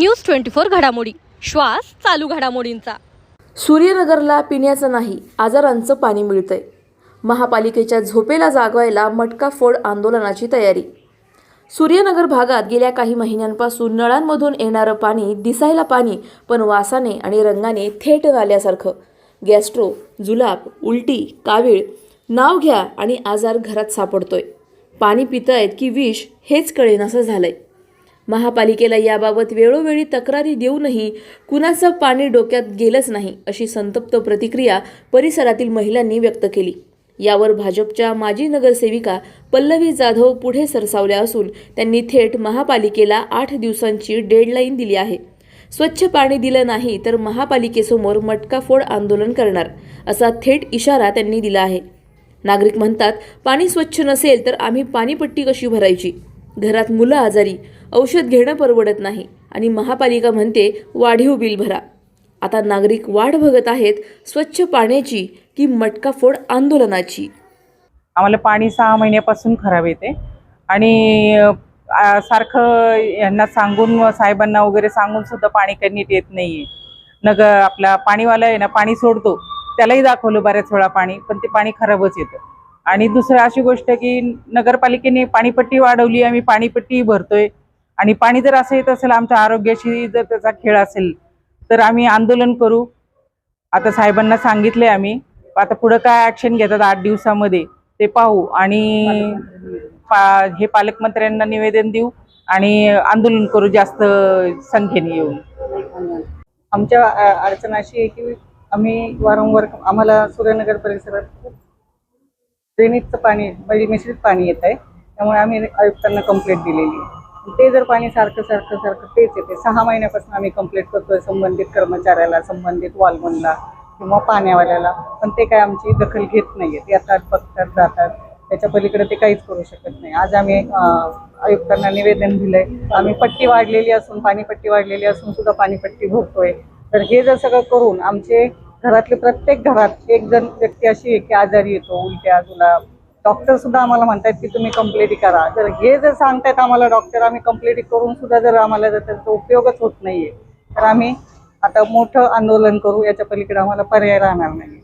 News twenty four घडामोडी. श्वास चालू घडामोडींचा. सूर्यनगरला पिण्याचं नाही आजारांचं पाणी मिळतंय. महापालिकेच्या झोपेला जागवायला मटका फोड आंदोलनाची तयारी. सूर्यनगर भागात गेल्या काही महिन्यांपासून नळांमधून येणारं पाणी दिसायला पाणी पण वासाने आणि रंगाने थेट नाल्यासारखं. गॅस्ट्रो जुलाब उलटी कावीळ नाव घ्या आणि आजार घरात सापडतोय. पाणी पितायत की विष हेच कळेनासं झालंय. महापालिकेला याबाबत वेळोवेळी तक्रारी देऊनही कुणाचं पाणी डोक्यात गेलंच नाही अशी संतप्त प्रतिक्रिया परिसरातील महिलांनी व्यक्त केली. यावर भाजपच्या माजी नगरसेविका पल्लवी जाधव पुढे सरसावल्या असून त्यांनी थेट महापालिकेला आठ दिवसांची डेडलाईन दिली आहे. स्वच्छ पाणी दिलं नाही तर महापालिकेसमोर मटकाफोड आंदोलन करणार असा थेट इशारा त्यांनी दिला आहे. नागरिक म्हणतात पाणी स्वच्छ नसेल तर आम्ही पाणीपट्टी कशी भरायची? घरात मुलं आजारी औषध घेणं परवडत नाही आणि महापालिका म्हणते वाढीव बिल भरा. आता नागरिक वाढ बघत आहेत स्वच्छ पाण्याची की मटका फोड आंदोलनाची? आम्हाला पाणी सहा महिन्यापासून खराब येते आणि सारखं यांना सांगून साहेबांना वगैरे सांगून सुद्धा पाणी काही नीट येत नाहीये. नग आपला पाणीवाला आहे ना पाणी सोडतो त्यालाही दाखवलं बऱ्याच वेळा पाणी पण ते पाणी खराबच येतं. आणि दुसरं अशी गोष्ट की नगरपालिकेने पाणीपट्टी वाढवली आम्ही पाणीपट्टी भरतोय. आणि पाणी जर असं येत असेल आमच्या आरोग्याशी जर त्याचा खेळ असेल तर आम्ही आंदोलन करू. आता साहेबांना सांगितले आम्ही. आता पुढं काय ऍक्शन घेतात आठ दिवसामध्ये ते पाहू. आणि पा हे पालकमंत्र्यांना निवेदन देऊ आणि आंदोलन करू जास्त संख्येने येऊन. आमच्या अडचण अशी आहे की आम्ही वारंवार आम्हाला सूर्यनगर परिसरात खूप ड्रेनेजचं पाणी म्हणजे मिश्रित पाणी येत आहे. त्यामुळे आम्ही आयुक्तांना कंप्लेंट दिलेली आहे. ते जर पाणी सारखं सारखं सारखं तेच येते. सहा महिन्यापासून आम्ही कंप्लेंट करतोय संबंधित कर्मचाऱ्याला संबंधित वालमनला किंवा पाण्यावाल्याला. पण ते काय आमची दखल घेत नाहीयेत येतात बघतात जातात. त्याच्या पलीकडे ते काहीच करू शकत नाही. आज आम्ही आयुक्तांना निवेदन दिलंय. आम्ही पट्टी वाढलेली असून पाणीपट्टी वाढलेली असून सुद्धा पाणीपट्टी भरतोय. तर हे जर सगळं करून आमचे घरातले प्रत्येक घरात एक जण व्यक्ती अशी आहे की आजारी येतो उलट्या जुलाब डॉक्टर सुद्धा आम्हाला म्हणतात की तुम्ही कंप्लेटी करा. जर हे जर सांगतायत आम्हाला डॉक्टर आम्ही कंप्लेटी करून सुद्धा जर आम्हाला जर त्याचा उपयोगच होत नाहीये तर आम्ही आता मोठं आंदोलन करू याच्या पलीकडे आम्हाला पर्याय राहणार नाही